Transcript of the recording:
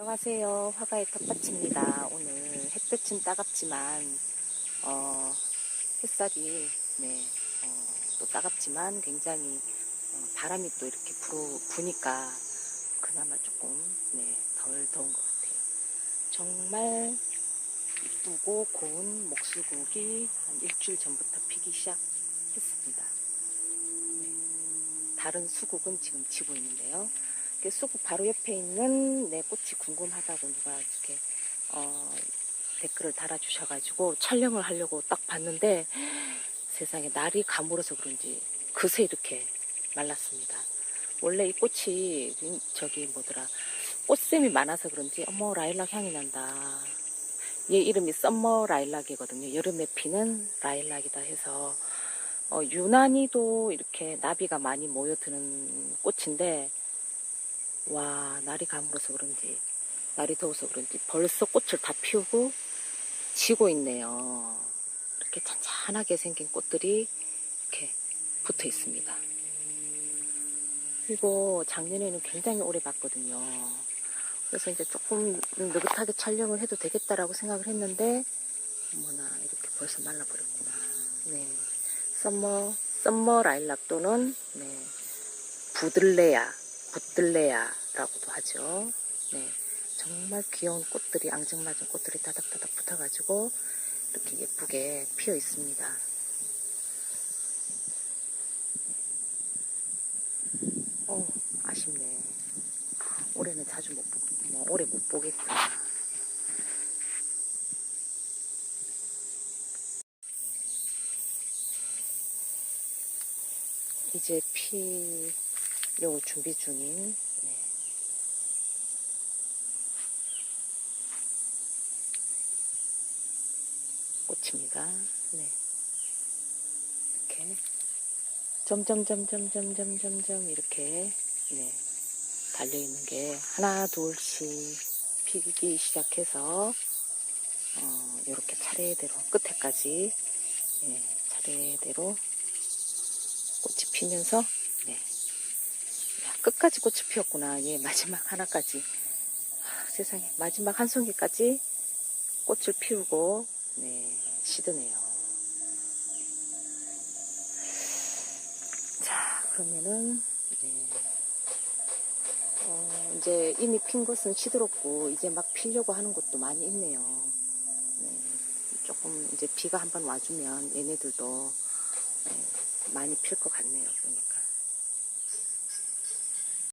안녕하세요. 화가의 텃밭입니다. 오늘 햇볕은 따갑지만 어, 햇살이 네, 어, 또 따갑지만 굉장히 어, 바람이 또 이렇게 불어, 부니까 그나마 조금 네, 덜 더운 것 같아요. 정말 이쁘고 고운 목수국이 한 일주일 전부터 피기 시작했습니다. 네, 다른 수국은 지금 지고 있는데요. 수국 바로 옆에 있는 내 꽃이 궁금하다고 누가 이렇게 어, 댓글을 달아주셔가지고 촬영을 하려고 딱 봤는데 세상에 날이 가물어서 그런지 그새 이렇게 말랐습니다. 원래 이 꽃이 음, 저기 뭐더라 꽃샘이 많아서 그런지 어머 라일락 향이 난다. 얘 이름이 썸머 라일락이거든요. 여름에 피는 라일락이다 해서 어, 유난히도 이렇게 나비가 많이 모여드는 꽃인데 와 날이 가물어서 그런지 날이 더워서 그런지 벌써 꽃을 다 피우고 지고 있네요. 이렇게 잔잔하게 생긴 꽃들이 이렇게 붙어 있습니다. 그리고 작년에는 굉장히 오래 봤거든요. 그래서 이제 조금 느긋하게 촬영을 해도 되겠다라고 생각을 했는데 어머나 이렇게 벌써 말라버렸구나. 네, 썸머 썸머 라일락 또는 네, 부들레야 붙들레야라고도 하죠. 네, 정말 귀여운 꽃들이 앙증맞은 꽃들이 다닥다닥 붙어가지고 이렇게 예쁘게 피어 있습니다. 어, 아쉽네. 올해는 자주 못, 보- 뭐, 올해 못 보겠구나. 이제 피 려고 준비 중인 네. 꽃입니다. 네. 이렇게 점점점점점점점점 이렇게 네. 달려 있는 게 하나 둘씩 피기 시작해서 어, 이렇게 차례대로 끝에까지 예, 차례대로 꽃이 피면서 끝까지 꽃이 피었구나. 예, 마지막 하나까지. 아, 세상에 마지막 한 송이까지 꽃을 피우고 네, 시드네요. 자, 그러면은 네. 어, 이제 이미 핀 것은 시들었고 이제 막 피려고 하는 것도 많이 있네요. 네, 조금 이제 비가 한번 와주면 얘네들도 네, 많이 필 것 같네요. 그러니까.